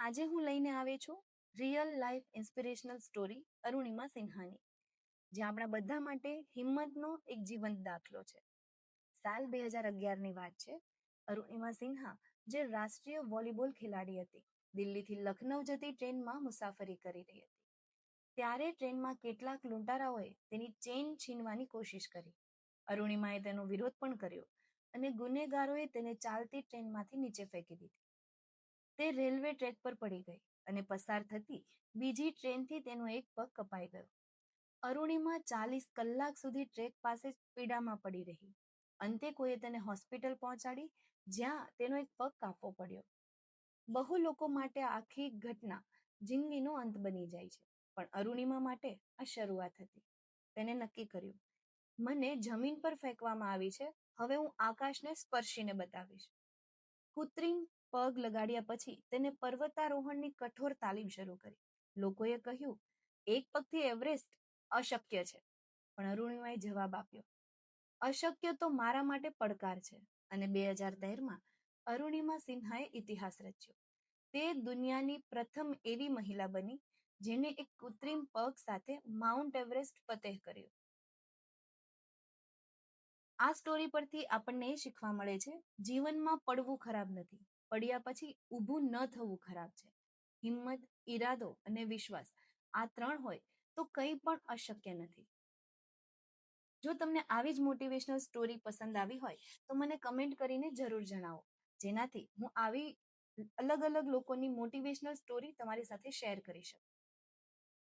આજે હું લઈને આવી છું real life inspirational story Arunima સિન્હાની, જે આપણા બધા માટે હિંમતનો એક જીવંત દાખલો છે. સાલ બે હજાર અગિયારની વાત છે. અરુણિમા સિન્હા, જે રાષ્ટ્રીય વોલીબોલ ખેલાડી હતી, દિલ્હીથી લખનૌ જતી ટ્રેનમાં મુસાફરી કરી રહી હતી. ત્યારે ટ્રેનમાં કેટલાક લૂંટારાઓએ તેની ચેન છીનવાની કોશિશ કરી. અરુણિમાએ તેનો વિરોધ પણ કર્યો અને ગુનેગારોએ તેને ચાલતી ટ્રેનમાંથી નીચે ફેંકી દીધી. તે રેલવે ટ્રેક પર પડી ગઈ અને પસાર થતી બીજી ટ્રેનથી તેનો એક પગ કપાઈ ગયો. અરુણિમા ચાલીસ કલાક સુધી ટ્રેક પાસે પીડામાં પડી રહી. અંતે કોઈએ તેને હોસ્પિટલ પહોંચાડી, જ્યાં તેનો એક પગ કાપવો પડ્યો. બહુ લોકો માટે આખી ઘટના જિંદગીનો અંત બની જાય છે, પણ અરુણિમા માટે આ શરૂઆત હતી. તેને નક્કી કર્યું, મને જમીન પર ફેંકવામાં આવી છે, હવે હું આકાશને સ્પર્શીને બતાવીશ. કૃત્રિમ પગ લગાડ્યા પછી તેને પર્વતારોહણની કઠોર તાલીમ શરૂ કરી. લોકોએ કહ્યું, એક પગથી એવરેસ્ટ અશક્ય છે. પણ અરુણિમાએ જવાબ આપ્યો, અશક્ય તો મારા માટે પડકાર છે. અને બે હજાર તેરમાં અરુણિમા સિન્હાએ ઇતિહાસ રચ્યો. તે દુનિયાની પ્રથમ એવી મહિલા બની, જેને એક કૃત્રિમ પગ સાથે માઉન્ટ એવરેસ્ટ ફતેહ કર્યો. આ સ્ટોરી પરથી આપણને એ શીખવા મળે છે, જીવનમાં પડવું ખરાબ નથી, પડ્યા પછી ઊભું ન થવું ખરાબ છે. હિંમત, ઈરાદો અને વિશ્વાસ આ ત્રણ હોય તો કંઈ પણ અશક્ય નથી. જો તમને આવી જ મોટિવેશનલ સ્ટોરી પસંદ આવી હોય, તો મને કમેન્ટ કરીને જરૂર જણાવો. જેનાથી હું આવી અલગ અલગ લોકોની મોટિવેશનલ સ્ટોરી તમારી સાથે શેર કરી શકું.